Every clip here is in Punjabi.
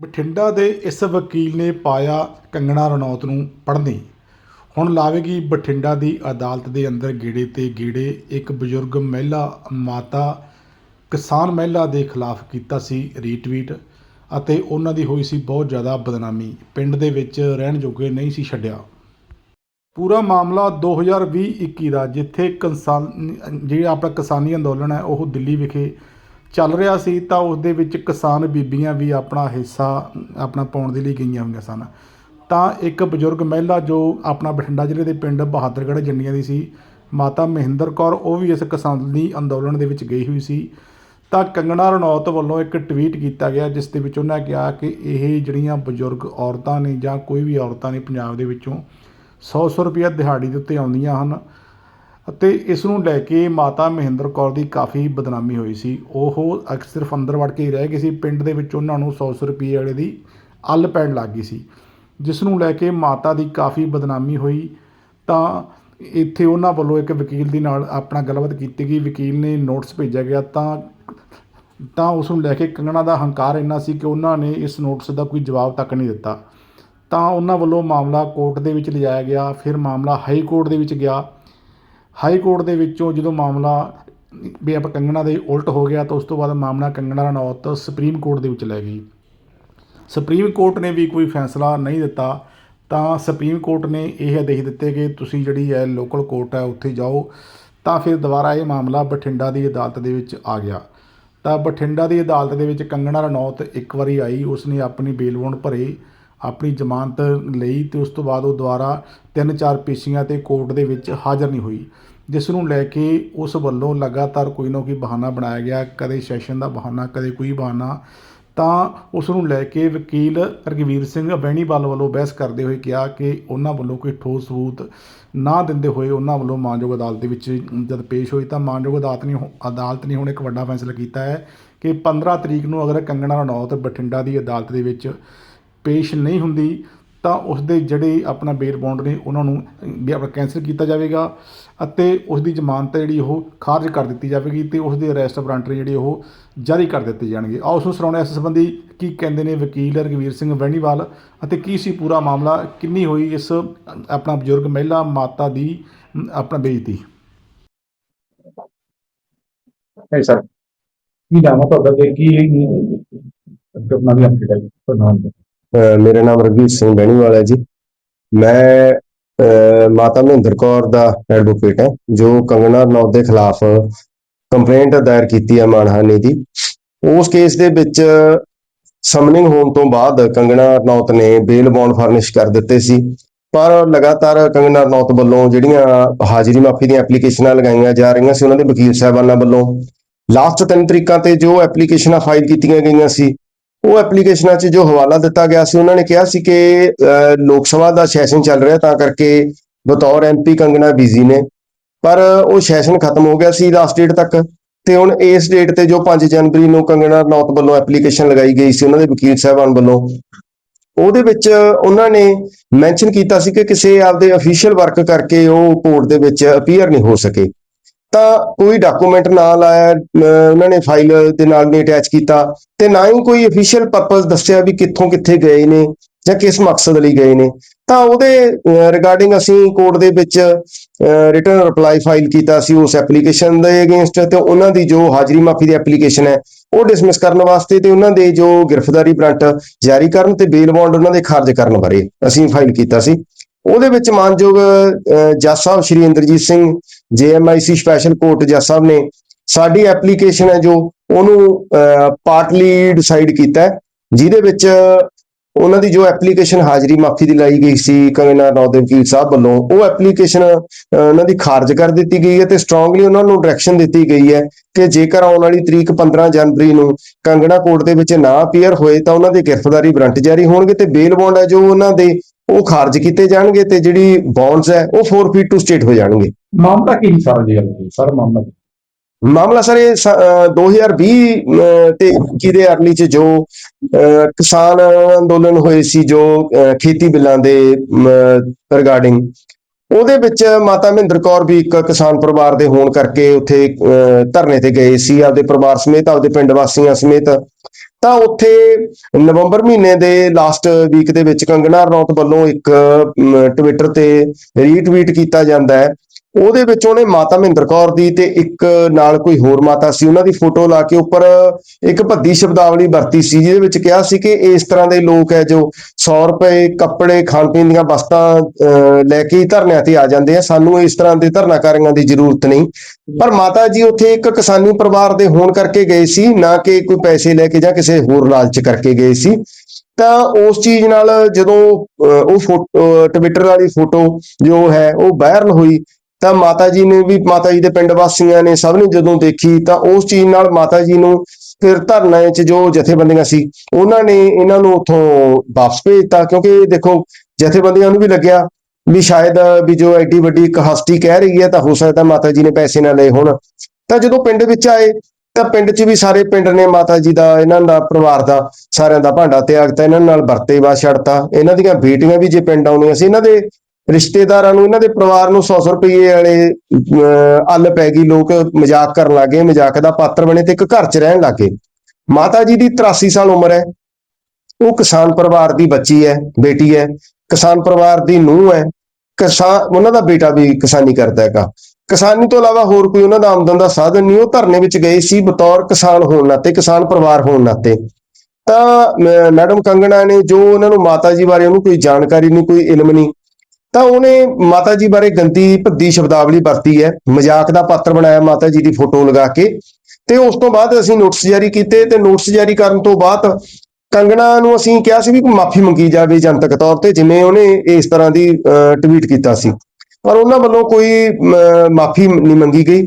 ਬਠਿੰਡਾ ਦੇ ਇਸ ਵਕੀਲ ਨੇ ਪਾਇਆ ਕੰਗਣਾ ਰਣੌਤ ਨੂੰ ਪੜ੍ਹਨੀ। ਹੁਣ ਲਾਵੇਗੀ ਬਠਿੰਡਾ ਦੀ ਅਦਾਲਤ ਦੇ ਅੰਦਰ ਗੇੜੇ ਤੇ ਗੇੜੇ, ਇੱਕ ਬਜ਼ੁਰਗ ਮਹਿਲਾ ਮਾਤਾ ਕਿਸਾਨ ਮਹਿਲਾ ਦੇ ਖਿਲਾਫ ਕੀਤਾ ਸੀ ਰੀਟਵੀਟ ਅਤੇ ਉਹਨਾਂ ਦੀ ਹੋਈ ਸੀ ਬਹੁਤ ਜ਼ਿਆਦਾ ਬਦਨਾਮੀ। ਪਿੰਡ ਦੇ ਵਿੱਚ ਰਹਿਣ ਜੋਗੇ ਨਹੀਂ ਸੀ ਛੱਡਿਆ। ਪੂਰਾ ਮਾਮਲਾ 2020-21 ਦਾ, ਜਿੱਥੇ ਕਿਸਾਨ ਜਿਹੜਾ ਆਪਣਾ ਕਿਸਾਨੀ ਅੰਦੋਲਨ ਹੈ, ਉਹ ਦਿੱਲੀ ਵਿਖੇ ਚੱਲ ਰਿਹਾ ਸੀ ਤਾਂ ਉਸ ਦੇ ਵਿੱਚ ਕਿਸਾਨ ਬੀਬੀਆਂ ਵੀ ਆਪਣਾ ਹਿੱਸਾ, ਆਪਣਾ ਪਾਉਣ ਦੇ ਲਈ ਗਈਆਂ ਹੋਈਆਂ ਸਨ। ਤਾਂ ਇੱਕ ਬਜ਼ੁਰਗ ਮਹਿਲਾ ਜੋ ਆਪਣਾ ਬਠਿੰਡਾ ਜ਼ਿਲ੍ਹੇ ਦੇ ਪਿੰਡ ਬਹਾਦਰਗੜ੍ਹ ਜੰਡੀਆਂ ਦੀ ਸੀ, ਮਾਤਾ ਮਹਿੰਦਰ ਕੌਰ, ਉਹ ਵੀ ਇਸ ਕਿਸਾਨੀ ਅੰਦੋਲਨ ਦੇ ਵਿੱਚ ਗਈ ਹੋਈ ਸੀ। ਤਾਂ ਕੰਗਣਾ ਰਣੌਤ ਵੱਲੋਂ ਇੱਕ ਟਵੀਟ ਕੀਤਾ ਗਿਆ, ਜਿਸ ਦੇ ਵਿੱਚ ਉਹਨਾਂ ਕਿਹਾ ਕਿ ਇਹ ਜਿਹੜੀਆਂ ਬਜ਼ੁਰਗ ਔਰਤਾਂ ਨੇ ਜਾਂ ਕੋਈ ਵੀ ਔਰਤਾਂ ਨੇ ਪੰਜਾਬ ਦੇ ਵਿੱਚੋਂ 100-100 ਰੁਪਏ ਦਿਹਾੜੀ ਦੇ ਉੱਤੇ ਆਉਂਦੀਆਂ ਹਨ ਅਤੇ ਇਸ ਨੂੰ ਲੈ ਕੇ ਮਾਤਾ ਮਹਿੰਦਰ ਕੌਰ ਦੀ ਕਾਫੀ ਬਦਨਾਮੀ ਹੋਈ ਸੀ। ਉਹ ਅਕਸਰ ਸਿਰਫ ਅੰਦਰ ਵੜ ਕੇ ਹੀ ਰਹਿ ਗਏ ਸੀ। ਪਿੰਡ ਦੇ ਵਿੱਚ ਉਹਨਾਂ ਨੂੰ 100 ਰੁਪਏ ਵਾਲੇ ਦੀ ਅੱਲ ਪੈਣ ਲੱਗ ਗਈ ਸੀ। ਜਿਸ ਨੂੰ ਲੈ ਕੇ ਮਾਤਾ ਦੀ ਕਾਫੀ ਬਦਨਾਮੀ ਹੋਈ ਤਾਂ ਇੱਥੇ ਉਹਨਾਂ ਵੱਲੋਂ ਇੱਕ ਵਕੀਲ ਦੇ ਨਾਲ ਆਪਣਾ ਗੱਲਬਾਤ ਕੀਤੀ ਗਈ। ਵਕੀਲ ਨੇ ਨੋਟਿਸ ਭੇਜਿਆ ਗਿਆ ਤਾਂ ਤਾਂ ਉਸ ਨੂੰ ਲੈ ਕੇ ਕੰਗਣਾ ਦਾ ਹੰਕਾਰ ਇੰਨਾ ਸੀ ਕਿ ਉਹਨਾਂ ਨੇ ਇਸ ਨੋਟਿਸ ਦਾ ਕੋਈ ਜਵਾਬ ਤੱਕ ਨਹੀਂ ਦਿੱਤਾ। ਤਾਂ ਉਹਨਾਂ ਵੱਲੋਂ ਮਾਮਲਾ ਕੋਰਟ ਦੇ ਵਿੱਚ ਲਿਜਾਇਆ ਗਿਆ। ਫਿਰ ਮਾਮਲਾ ਹਾਈ ਕੋਰਟ ਦੇ ਵਿੱਚ ਗਿਆ। ਹਾਈ ਕੋਰਟ ਦੇ ਵਿੱਚੋਂ ਜਦੋਂ ਮਾਮਲਾ ਵੀ ਆਪਾਂ ਕੰਗਣਾ ਦੇ ਉਲਟ ਹੋ ਗਿਆ ਤਾਂ ਉਸ ਤੋਂ ਬਾਅਦ ਮਾਮਲਾ ਕੰਗਣਾ ਰਣੌਤ ਸੁਪਰੀਮ ਕੋਰਟ ਦੇ ਵਿੱਚ ਲੈ ਗਈ। ਸੁਪਰੀਮ ਕੋਰਟ ਨੇ ਵੀ ਕੋਈ ਫੈਸਲਾ ਨਹੀਂ ਦਿੱਤਾ ਤਾਂ ਸੁਪਰੀਮ ਕੋਰਟ ਨੇ ਇਹ ਆਦੇਸ਼ ਦਿੱਤੇ ਕਿ ਤੁਸੀਂ ਜਿਹੜੀ ਹੈ ਲੋਕਲ ਕੋਰਟ ਹੈ ਉੱਥੇ ਜਾਓ ਤਾਂ ਫਿਰ ਦੁਬਾਰਾ ਇਹ ਮਾਮਲਾ ਬਠਿੰਡਾ ਦੀ ਅਦਾਲਤ ਦੇ ਵਿੱਚ ਆ ਗਿਆ। ਤਾਂ ਬਠਿੰਡਾ ਦੀ ਅਦਾਲਤ ਦੇ ਵਿੱਚ ਕੰਗਣਾ ਰਣੌਤ ਇੱਕ ਵਾਰੀ ਆਈ, ਉਸਨੇ ਆਪਣੀ ਬੇਲ ਬੌਂਡ ਭਰੇ ਆਪਣੀ ਜ਼ਮਾਨਤ ਲਈ ਤੇ ਉਸ ਤੋਂ ਬਾਅਦ ਉਹ ਦੁਬਾਰਾ ਤਿੰਨ ਚਾਰ ਪੇਸ਼ੀਆਂ ਤੇ ਕੋਰਟ ਦੇ ਵਿੱਚ ਹਾਜ਼ਰ ਨਹੀਂ ਹੋਈ, ਜਿਸ ਨੂੰ ਲੈ ਕੇ ਉਸ ਵੱਲੋਂ ਲਗਾਤਾਰ ਕੋਈ ਨਾ ਕੋਈ ਬਹਾਨਾ ਬਣਾਇਆ ਗਿਆ, ਕਦੇ ਸੈਸ਼ਨ ਦਾ ਬਹਾਨਾ, ਕਦੇ ਕੋਈ ਬਹਾਨਾ। ਤਾਂ ਉਸ ਨੂੰ ਲੈ ਕੇ ਵਕੀਲ ਰਗਵੀਰ ਸਿੰਘ ਬਹਿਣੀਵਾਲ ਵੱਲੋਂ ਬਹਿਸ ਕਰਦੇ ਹੋਏ ਕਿਹਾ ਕਿ ਉਹਨਾਂ ਵੱਲੋਂ ਕੋਈ ਠੋਸ ਸਬੂਤ ਨਾ ਦਿੰਦੇ ਹੋਏ ਉਹਨਾਂ ਵੱਲੋਂ ਮਾਨਯੋਗ ਅਦਾਲਤ ਦੇ ਵਿੱਚ ਜਦ ਪੇਸ਼ ਹੋਈ ਤਾਂ ਮਾਨਯੋਗ ਅਦਾਲਤ ਨੇ ਅਦਾਲਤ ਨੇ ਹੁਣ ਇੱਕ ਵੱਡਾ ਫੈਸਲਾ ਕੀਤਾ ਹੈ ਕਿ 15 ਤਰੀਕ ਨੂੰ ਅਗਰ ਕੰਗਣਾ ਰਣੌਤ ਬਠਿੰਡਾ ਦੀ ਅਦਾਲਤ ਦੇ ਵਿੱਚ ਪੇਸ਼ ਨਹੀਂ ਹੁੰਦੀ, ਤਾਂ ਉਸ ਦੇ ਜਿਹੜੇ ਆਪਣਾ ਬੇਲ ਬੌਂਡ ਨੇ, ਉਹਨਾਂ ਨੂੰ ਆਪਣਾ ਕੈਂਸਲ ਕੀਤਾ ਜਾਵੇਗਾ ਅਤੇ ਉਸ ਦੀ ਜ਼ਮਾਨਤ ਹੈ ਜਿਹੜੀ ਉਹ ਖਾਰਜ ਕਰ ਦਿੱਤੀ ਜਾਵੇਗੀ ਤੇ ਉਸ ਦੇ ਅਰੈਸਟ ਵਾਰੰਟ ਜਿਹੜੇ ਉਹ ਜਾਰੀ ਕਰ ਦਿੱਤੇ ਜਾਣਗੇ। ਆਓ ਉਸ ਨੂੰ ਸੁਣਾਉਣੇ ਇਸ ਸੰਬੰਧੀ ਕੀ ਕਹਿੰਦੇ ਨੇ ਵਕੀਲ ਰਗਵੀਰ ਸਿੰਘ ਵੈਣੀਵਾਲ ਅਤੇ ਕੀ ਸੀ ਪੂਰਾ ਮਾਮਲਾ, ਕਿੰਨੀ ਹੋਈ ਇਸ ਆਪਣਾ ਬਜ਼ੁਰਗ ਮਹਿਲਾ ਮਾਤਾ ਦੀ ਆਪਣਾ ਬੇਇੱਜ਼ਤੀ? ਹੈ ਸਰ, ਕੀ ਨਾਮ ਹੈ ਤੁਹਾਡਾ ਤੇ ਕੀ ਘਟਨਾ ਦੀ ਅਪਡੇਟ ਹੈ ਪ੍ਰਧਾਨ ਜੀ। ਮੇਰਾ ਨਾਮ ਰਘਵੀਰ ਸਿੰਘ ਬੈਣੀਵਾਲ ਹੈ ਜੀ। ਮੈਂ ਮਾਤਾ ਮਹਿੰਦਰ ਕੌਰ ਦਾ ਐਡਵੋਕੇਟ ਹੈ, ਜੋ ਕੰਗਨਾ ਰਣੌਤ ਦੇ ਖਿਲਾਫ ਕੰਪਲੇਂਟ ਦਾਇਰ ਕੀਤੀ ਹੈ ਮਾਨਹਾਨੀ ਦੀ। ਉਸ ਕੇਸ ਦੇ ਵਿੱਚ ਸਮਨਿੰਗ ਹੋਣ ਤੋਂ ਬਾਅਦ ਕੰਗਨਾ ਰਣੌਤ ਨੇ ਬੇਲ ਬੌਂਡ ਫਰਨਿਸ਼ ਕਰ ਦਿੱਤੇ ਸੀ। ਪਰ ਲਗਾਤਾਰ ਕੰਗਨਾ ਰਣੌਤ ਵੱਲੋਂ ਜਿਹੜੀਆਂ ਹਾਜ਼ਰੀ ਮਾਫੀ ਦੀਆਂ ਐਪਲੀਕੇਸ਼ਨਾਂ ਲਗਾਈਆਂ ਜਾ ਰਹੀਆਂ ਸੀ, ਉਹਨਾਂ ਦੇ ਵਕੀਲ ਸਾਹਿਬਾਨਾਂ ਵੱਲੋਂ ਲਾਸਟ ਤਿੰਨ ਤਰੀਕਾਂ ਤੇ ਜੋ ਐਪਲੀਕੇਸ਼ਨਾਂ ਫਾਈਲ ਕੀਤੀਆਂ ਗਈਆਂ ਸੀ ਉਹ ਐਪਲੀਕੇਸ਼ਨਾਂ 'ਚ ਜੋ ਹਵਾਲਾ ਦਿੱਤਾ ਗਿਆ ਸੀ, ਉਹਨਾਂ ਨੇ ਕਿਹਾ ਸੀ ਕਿ ਲੋਕ ਸਭਾ ਦਾ ਸੈਸ਼ਨ ਚੱਲ ਰਿਹਾ ਤਾਂ ਕਰਕੇ ਬਤੌਰ ਐਮਪੀ ਕੰਗਣਾ ਬਿਜ਼ੀ ਨੇ। ਪਰ ਉਹ ਸੈਸ਼ਨ ਖਤਮ ਹੋ ਗਿਆ ਸੀ ਲਾਸਟ ਡੇਟ ਤੱਕ ਤੇ ਹੁਣ ਇਸ ਡੇਟ ਤੇ ਜੋ 5 ਜਨਵਰੀ ਨੂੰ ਕੰਗਣਾ ਨੌਤ ਵੱਲੋਂ ਐਪਲੀਕੇਸ਼ਨ ਲਗਾਈ ਗਈ ਸੀ, ਉਹਨਾਂ ਦੇ ਵਕੀਲ ਸਾਹਿਬਾਨ ਵੱਲੋਂ, ਉਹਦੇ ਵਿੱਚ ਉਹਨਾਂ ਨੇ ਮੈਂਸ਼ਨ ਕੀਤਾ ਸੀ ਕਿ ਕਿਸੇ ਆਪਦੇ ਅਫੀਸ਼ੀਅਲ ਵਰਕ ਕਰਕੇ ਉਹ ਕੋਰਟ ਦੇ ਵਿੱਚ ਅਪੀਅਰ ਨਹੀਂ ਹੋ ਸਕੇ। ਤਾਂ ਕੋਈ ਡਾਕੂਮੈਂਟ ਨਾਲ ਆਇਆ ਉਹਨਾਂ ਨੇ ਫਾਈਲ ਦੇ ਨਾਲ ਨਹੀਂ ਅਟੈਚ ਕੀਤਾ ਤੇ ਨਾ ਹੀ ਕੋਈ ਅਫੀਸ਼ੀਅਲ ਪਰਪਸ ਦੱਸਿਆ ਵੀ ਕਿੱਥੋਂ ਕਿੱਥੇ ਗਏ ਨੇ ਜਾਂ ਕਿਸ ਮਕਸਦ ਲਈ ਗਏ ਨੇ। ਤਾਂ ਉਹਦੇ ਰਿਗਾਰਡਿੰਗ ਅਸੀਂ ਕੋਰਟ ਦੇ ਵਿੱਚ ਰਿਟਰਨ ਰਿਪਲਾਈ ਫਾਈਲ ਕੀਤਾ ਸੀ ਉਸ ਐਪਲੀਕੇਸ਼ਨ ਦੇ ਅਗੇਂਸਟ ਤੇ ਉਹਨਾਂ ਦੀ ਜੋ ਹਾਜ਼ਰੀ ਮਾਫੀ ਦੀ ਐਪਲੀਕੇਸ਼ਨ ਹੈ, ਉਹ ਡਿਸਮਿਸ ਕਰਨ ਵਾਸਤੇ ਤੇ ਉਹਨਾਂ ਦੇ ਜੋ ਗ੍ਰਿਫਤਾਰੀ ਵਾਰੰਟ ਜਾਰੀ ਕਰਨ ਤੇ ਬੇਲ ਬੌਂਡ ਉਹਨਾਂ ਦੇ ਖਾਰਜ ਕਰਨ ਬਾਰੇ ਅਸੀਂ ਫਾਈਲ ਕੀਤਾ ਸੀ। ਉਹਦੇ ਵਿੱਚ ਮਾਨਯੋਗ ਅਹ, ਜੱਜ ਸਾਹਿਬ Shri Inderjit Singh JMIC special court ਜੱਜ ਸਾਹਿਬ ਨੇ ਸਾਡੀ ਐਪਲੀਕੇਸ਼ਨ ਹੈ ਜੋ ਉਹਨੂੰ ਪਾਰਟਲੀ ਡਿਸਾਈਡ ਕੀਤਾ ਜਿਹਦੇ ਵਿੱਚ ਉਹਨਾਂ ਦੀ ਜੋ ਐਪਲੀਕੇਸ਼ਨ ਹਾਜ਼ਰੀ ਮਾਫੀ ਦੀ ਲਾਈ ਗਈ ਸੀ ਕੰਗਨਾ ਰਣੌਤ ਵਕੀਲ ਸਾਹਿਬ ਵੱਲੋਂ ਉਹ ਐਪਲੀਕੇਸ਼ਨ ਉਹਨਾਂ ਦੀ ਖਾਰਜ ਕਰ ਦਿੱਤੀ ਗਈ ਹੈ ਤੇ ਸਟਰੋਂਗਲੀ ਉਹਨਾਂ ਨੂੰ ਡਾਇਰੈਕਸ਼ਨ ਦਿੱਤੀ ਗਈ ਹੈ ਕਿ ਜੇਕਰ ਆਉਣ ਵਾਲੀ ਤਰੀਕ 15 ਜਨਵਰੀ ਨੂੰ ਕੰਗਣਾ ਕੋਰਟ ਦੇ ਵਿੱਚ ਨਾ ਅਪੀਅਰ ਹੋਏ ਤਾਂ ਉਹਨਾਂ ਦੀ ਗ੍ਰਿਫਤਾਰੀ ਵਾਰੰਟ ਜਾਰੀ ਹੋਣਗੇ ਤੇ ਬੇਲ ਬੌਂਡ ਹੈ ਜੋ ਉਹਨਾਂ ਦੇ ਉਹ ਖਾਰਜ ਕੀਤੇ ਜਾਣਗੇ ਤੇ ਜਿਹੜੀ ਬੌਂਡਸ ਹੈ ਉਹ ਫੋਰਫੀਟ ਟੂ ਸਟੇਟ ਹੋ ਜਾਣਗੇ। ਮਾਮਲਾ ਕੀ ਸਾਰਾ ਜੀ ਸਰ ਮਾਮਲਾ? ਮਾਮਲਾ ਸਰ ਇਹ ਸ- ਅਹ 2020 ਅਹ ਤੇ 21 ਦੇ ਅਰਲੀ ਚ ਜੋ ਕਿਸਾਨ ਅੰਦੋਲਨ ਹੋਏ ਸੀ ਜੋ ਖੇਤੀ ਬਿੱਲਾਂ ਦੇ ਰਿਗਾਰਡਿੰਗ ਉਹਦੇ ਵਿੱਚ ਮਾਤਾ ਮਹਿੰਦਰ ਕੌਰ ਵੀ ਇੱਕ ਕਿਸਾਨ ਪਰਿਵਾਰ ਦੇ ਹੋਣ ਕਰਕੇ ਉੱਥੇ ਧਰਨੇ ਤੇ ਗਏ ਸੀ। ਆਪਦੇ ਪਰਿਵਾਰ ਸਮੇਤ ਆਪਦੇ ਪਿੰਡ ਵਾਸੀਆਂ ਸਮੇਤ ਤਾਂ ਉੱਥੇ ਨਵੰਬਰ ਮਹੀਨੇ ਦੇ ਲਾਸਟ ਵੀਕ ਦੇ ਵਿੱਚ ਕੰਗਨਾ ਰਣੌਤ ਵੱਲੋਂ ਇੱਕ ਟਵਿੱਟਰ ਤੇ ਰੀਟਵੀਟ ਕੀਤਾ ਜਾਂਦਾ ਹੈ। ਉਹਦੇ ਵਿੱਚ ਉਹਨੇ ਮਾਤਾ ਮਹਿੰਦਰ ਕੌਰ ਦੀ ਤੇ ਇੱਕ ਨਾਲ ਕੋਈ ਹੋਰ ਮਾਤਾ ਸੀ ਉਹਨਾਂ ਦੀ ਫੋਟੋ ਲਾ ਕੇ ਉੱਪਰ ਇੱਕ ਭੱਦੀ ਸ਼ਬਦਾਵਲੀ ਵਰਤੀ ਸੀ ਜਿਹਦੇ ਵਿੱਚ ਕਿਹਾ ਸੀ ਕਿ ਇਸ ਤਰ੍ਹਾਂ ਦੇ ਲੋਕ ਹੈ ਜੋ 100 ਰੁਪਏ ਕੱਪੜੇ ਖਾਣ ਪੀਣ ਦੀਆਂ ਵਸਤਾਂ ਅਹ, ਲੈ ਕੇ ਹੀ ਧਰਨਿਆਂ ਤੇ ਆ ਜਾਂਦੇ ਆ ਸਾਨੂੰ ਇਸ ਤਰ੍ਹਾਂ ਦੇ ਧਰਨਾਕਾਰੀਆਂ ਦੀ ਜ਼ਰੂਰਤ ਨਹੀਂ। ਪਰ ਮਾਤਾ ਜੀ ਉੱਥੇ ਇੱਕ ਕਿਸਾਨੀ ਪਰਿਵਾਰ ਦੇ ਹੋਣ ਕਰਕੇ ਗਏ ਸੀ ਨਾ ਕਿ ਕੋਈ ਪੈਸੇ ਲੈ ਕੇ ਜਾਂ ਕਿਸੇ ਹੋਰ ਲਾਲਚ ਕਰਕੇ ਗਏ ਸੀ। ਤਾਂ ਉਸ ਚੀਜ਼ ਨਾਲ ਜਦੋਂ ਅਹ, ਉਹ ਫੋਟੋ ਟਵਿੱਟਰ ਵਾਲੀ ਫੋਟੋ ਜੋ ਹੈ ਉਹ ਵਾਇਰਲ ਹੋਈ ਤਾਂ ਮਾਤਾ ਜੀ ਨੇ ਵੀ, ਮਾਤਾ ਜੀ ਦੇ ਪਿੰਡ ਵਾਸੀਆਂ ਨੇ ਸਭ ਨੇ ਜਦੋਂ ਦੇਖੀ ਤਾਂ ਉਸ ਚੀਜ਼ ਨਾਲ ਮਾਤਾ ਜੀ ਨੂੰ ਫਿਰ ਧਰਨਾ 'ਚ ਜੋ ਜਥੇਬੰਦੀਆਂ ਸੀ, ਉਹਨਾਂ ਨੇ ਇਹਨਾਂ ਨੂੰ ਉੱਥੋਂ ਵਾਪਸ ਭੇਜਤਾ ਕਿਉਂਕਿ ਦੇਖੋ ਜਥੇਬੰਦੀਆਂ ਨੂੰ ਵੀ ਲੱਗਿਆ ਵੀ ਸ਼ਾਇਦ ਵੀ ਜੋ ਐਡੀ ਵੱਡੀ ਇੱਕ ਹਸਤੀ ਕਹਿ ਰਹੀ ਹੈ ਤਾਂ ਹੋ ਸਕਦਾ ਮਾਤਾ ਜੀ ਨੇ ਪੈਸੇ ਨਾ ਲਏ ਹੋਣ। ਤਾਂ ਜਦੋਂ ਪਿੰਡ ਵਿੱਚ ਆਏ ਤਾਂ ਪਿੰਡ 'ਚ ਵੀ ਸਾਰੇ ਪਿੰਡ ਨੇ ਮਾਤਾ ਜੀ ਦਾ, ਇਹਨਾਂ ਦਾ ਪਰਿਵਾਰ ਦਾ ਸਾਰਿਆਂ ਦਾ ਭਾਂਡਾ ਤਿਆਗਤਾ ਇਹਨਾਂ ਨਾਲ ਵਰਤੇ ਵਰਤੇਵਾ ਛੱਡਤਾ ਇਹਨਾਂ ਦੀਆਂ ਬੇਟੀਆਂ ਵੀ ਜੇ ਪਿੰਡ ਆਉਂਦੀਆਂ ਸੀ, ਇਹਨਾਂ ਦੇ ਰਿਸ਼ਤੇਦਾਰਾਂ ਨੂੰ ਇਹਨਾਂ ਦੇ ਪਰਿਵਾਰ ਨੂੰ 100 ਰੁਪਏ ਵਾਲੇ ਅਹ, ਅੱਲ ਪੈ ਗਈ ਲੋਕ ਮਜ਼ਾਕ ਕਰਨ ਲੱਗੇ ਮਜ਼ਾਕ ਦਾ ਪਾਤਰ ਬਣੇ ਤੇ ਇੱਕ ਘਰ 'ਚ ਰਹਿਣ ਲੱਗੇ ਮਾਤਾ ਜੀ ਦੀ 83 ਸਾਲ ਉਮਰ ਹੈ। ਉਹ ਕਿਸਾਨ ਪਰਿਵਾਰ ਦੀ ਬੱਚੀ ਹੈ ਬੇਟੀ ਹੈ। ਕਿਸਾਨ ਪਰਿਵਾਰ ਦੀ ਨੂੰਹ ਹੈ। ਕਿਸਾਨ ਉਹਨਾਂ ਦਾ ਬੇਟਾ ਵੀ ਕਿਸਾਨੀ ਕਰਦਾ ਹੈਗਾ। ਕਿਸਾਨੀ ਤੋਂ ਇਲਾਵਾ ਹੋਰ ਕੋਈ ਉਹਨਾਂ ਦਾ ਆਮਦਨ ਦਾ ਸਾਧਨ ਨਹੀਂ। ਉਹ ਧਰਨੇ ਵਿੱਚ ਗਏ ਸੀ ਬਤੌਰ ਕਿਸਾਨ ਹੋਣ ਨਾਤੇ ਕਿਸਾਨ ਪਰਿਵਾਰ ਹੋਣ ਨਾਤੇ। ਤਾਂ ਮ- ਮੈਡਮ ਕੰਗਣਾ ਨੇ ਜੋ ਉਹਨਾਂ ਨੂੰ ਮਾਤਾ ਜੀ ਬਾਰੇ ਉਹਨੂੰ ਕੋਈ ਜਾਣਕਾਰੀ ਨਹੀਂ ਕੋਈ ਇਲਮ ਨਹੀਂ ਤਾਂ ਉਹਨੇ ਮਾਤਾ ਜੀ ਬਾਰੇ ਗੰਦੀ ਭੱਦੀ ਸ਼ਬਦਾਵਲੀ ਵਰਤੀ ਹੈ। ਮਜ਼ਾਕ ਦਾ ਪਾਤਰ ਬਣਾਇਆ ਮਾਤਾ ਜੀ ਦੀ ਫੋਟੋ ਲਗਾ ਕੇ। ਤੇ ਉਸ ਤੋਂ ਬਾਅਦ ਅਸੀਂ ਨੋਟਿਸ ਜਾਰੀ ਕੀਤੇ ਤੇ ਨੋਟਿਸ ਜਾਰੀ ਕਰਨ ਤੋਂ ਬਾਅਦ ਕੰਗਣਾ ਨੂੰ ਅਸੀਂ ਕਿਹਾ ਸੀ ਵੀ ਮਾਫੀ ਮੰਗੀ ਜਾਵੇ ਜਨਤਕ ਤੌਰ ਤੇ, ਜਿਵੇਂ ਉਹਨੇ ਇਸ ਤਰ੍ਹਾਂ ਦੀ ਟਵੀਟ ਕੀਤਾ ਸੀ। ਪਰ ਉਹਨਾਂ ਵੱਲੋਂ ਕੋਈ ਮਾਫੀ ਨਹੀਂ ਮੰਗੀ ਗਈ।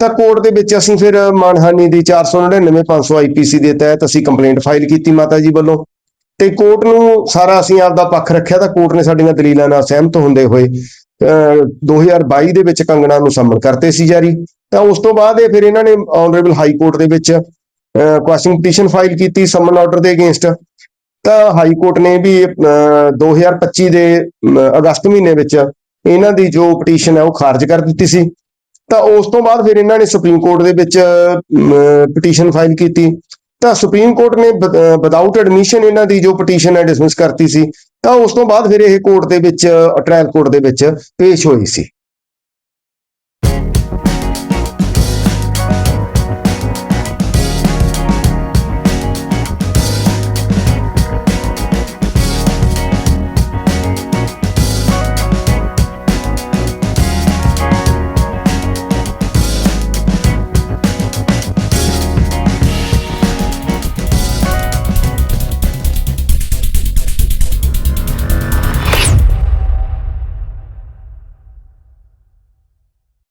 ਤਾਂ ਕੋਰਟ ਦੇ ਵਿੱਚ ਅਸੀਂ ਫਿਰ ਮਾਨਹਾਨੀ ਦੀ 499 500 ਆਈਪੀਸੀ ਦੇ ਤਹਿਤ ਅਸੀਂ ਕੰਪਲੇਂਟ ਫਾਈਲ ਕੀਤੀ ਮਾਤਾ ਜੀ ਵੱਲੋਂ। ਤੇ ਕੋਰਟ ਨੂੰ ਸਾਰਾ ਅਸੀਂ ਆਪਦਾ ਪੱਖ ਰੱਖਿਆ ਤਾਂ ਕੋਰਟ ਨੇ ਸਾਡੀਆਂ ਦਲੀਲਾਂ ਨਾਲ ਸਹਿਮਤ ਹੁੰਦੇ ਹੋਏ ਅਹ, 2022 ਦੇ ਵਿੱਚ ਕੰਗਣਾ ਨੂੰ ਸੰਮਨ ਕਰਤੇ ਸੀ ਜਾਰੀ। ਤਾਂ ਉਸ ਤੋਂ ਬਾਅਦ ਇਹ ਫਿਰ ਇਹਨਾਂ ਨੇ ਆਨਰੇਬਲ ਹਾਈ ਕੋਰਟ ਦੇ ਵਿੱਚ ਕੁਐਸਚਨ ਪਟੀਸ਼ਨ ਫਾਈਲ ਕੀਤੀ ਸਮਨ ਆਰਡਰ ਦੇ ਅਗੇਂਸਟ ਤਾਂ ਹਾਈ ਕੋਰਟ ਨੇ ਵੀ ਅਹ, 2025 ਦੇ ਅਗਸਤ ਮਹੀਨੇ ਵਿੱਚ ਇਹਨਾਂ ਦੀ ਜੋ ਪਟੀਸ਼ਨ ਹੈ ਉਹ ਖਾਰਜ ਕਰ ਦਿੱਤੀ ਸੀ। ਤਾਂ ਉਸ ਤੋਂ ਬਾਅਦ ਫਿਰ ਇਹਨਾਂ ਨੇ ਸੁਪਰੀਮ ਕੋਰਟ ਦੇ ਵਿੱਚ ਪਟੀਸ਼ਨ ਫਾਈਲ ਕੀਤੀ। ਤਾਂ ਸੁਪਰੀਮ ਕੋਰਟ ਨੇ ਵਿਦਆਊਟ ਐਡਮਿਸ਼ਨ ਇਹਨਾਂ ਦੀ ਜੋ ਪਟੀਸ਼ਨ ਹੈ ਡਿਸਮਿਸ ਕਰਤੀ ਸੀ, ਤਾਂ ਉਸ ਤੋਂ ਬਾਅਦ ਫਿਰ ਇਹ ਕੋਰਟ ਦੇ ਵਿੱਚ ਟ੍ਰਾਇਲ ਕੋਰਟ ਦੇ ਵਿੱਚ ਪੇਸ਼ ਹੋਈ ਸੀ।